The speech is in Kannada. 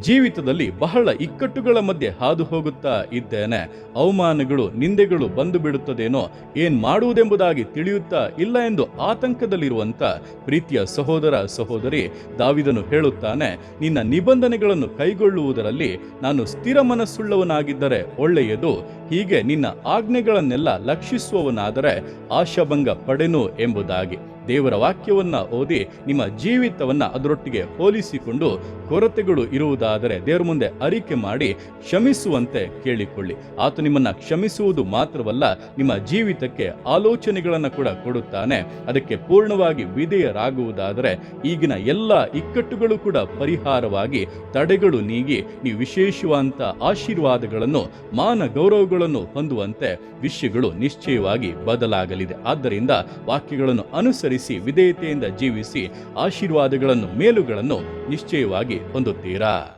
ಜೀವಿತದಲ್ಲಿ ಬಹಳ ಇಕ್ಕಟ್ಟುಗಳ ಮಧ್ಯೆ ಹಾದು ಹೋಗುತ್ತಾ ಇದ್ದೇನೆ. ಅವಮಾನಗಳು, ನಿಂದೆಗಳು ಬಂದು ಬಿಡುತ್ತದೇನೋ, ಏನ್ ಮಾಡುವುದೆಂಬುದಾಗಿ ತಿಳಿಯುತ್ತಾ ಇಲ್ಲ ಎಂದು ಆತಂಕದಲ್ಲಿರುವಂತ ಪ್ರೀತಿಯ ಸಹೋದರ ಸಹೋದರಿ ದಾವಿದನು ಹೇಳುತ್ತಾನೆ, ನಿನ್ನ ನಿಬಂಧನೆಗಳನ್ನು ಕೈಗೊಳ್ಳುವುದರಲ್ಲಿ ನಾನು ಸ್ಥಿರ ಮನಸ್ಸುಳ್ಳವನಾಗಿದ್ದರೆ ಒಳ್ಳೆಯದು, ಹೀಗೆ ನಿನ್ನ ಆಜ್ಞೆಗಳನ್ನೆಲ್ಲ ಲಕ್ಷಿಸುವವನಾದರೆ ಆಶಾಭಂಗ ಪಡೆನು ಎಂಬುದಾಗಿ. ದೇವರ ವಾಕ್ಯವನ್ನ ಓದಿ ನಿಮ್ಮ ಜೀವಿತವನ್ನ ಅದರೊಟ್ಟಿಗೆ ಹೋಲಿಸಿಕೊಂಡು ಕೊರತೆಗಳು ಇರುವುದಾದರೆ ದೇವರ ಮುಂದೆ ಅರಿಕೆ ಮಾಡಿ ಕ್ಷಮಿಸುವಂತೆ ಕೇಳಿಕೊಳ್ಳಿ. ಆತ ನಿಮ್ಮನ್ನ ಕ್ಷಮಿಸುವುದು ಮಾತ್ರವಲ್ಲ, ನಿಮ್ಮ ಜೀವಿತಕ್ಕೆ ಆಲೋಚನೆಗಳನ್ನು ಕೂಡ ಕೊಡುತ್ತಾನೆ. ಅದಕ್ಕೆ ಪೂರ್ಣವಾಗಿ ವಿಧೇಯರಾಗುವುದಾದರೆ ಈಗಿನ ಎಲ್ಲ ಇಕ್ಕಟ್ಟುಗಳು ಕೂಡ ಪರಿಹಾರವಾಗಿ ತಡೆಗಳು ನೀಗಿ ನೀವು ವಿಶೇಷವಾದಂಥ ಆಶೀರ್ವಾದಗಳನ್ನು, ಮಾನ ಗೌರವಗಳನ್ನು ಹೊಂದುವಂತೆ ವಿಷಯಗಳು ನಿಶ್ಚಯವಾಗಿ ಬದಲಾಗಲಿದೆ. ಆದ್ದರಿಂದ ವಾಕ್ಯಗಳನ್ನು ಅನುಸರಿಸಿ, ವಿಧೇಯತೆಯಿಂದ ಜೀವಿಸಿ, ಆಶೀರ್ವಾದಗಳನ್ನು, ಮೇಲುಗಳನ್ನು ನಿಶ್ಚಯವಾಗಿ ಹೊಂದುತ್ತೀರಾ?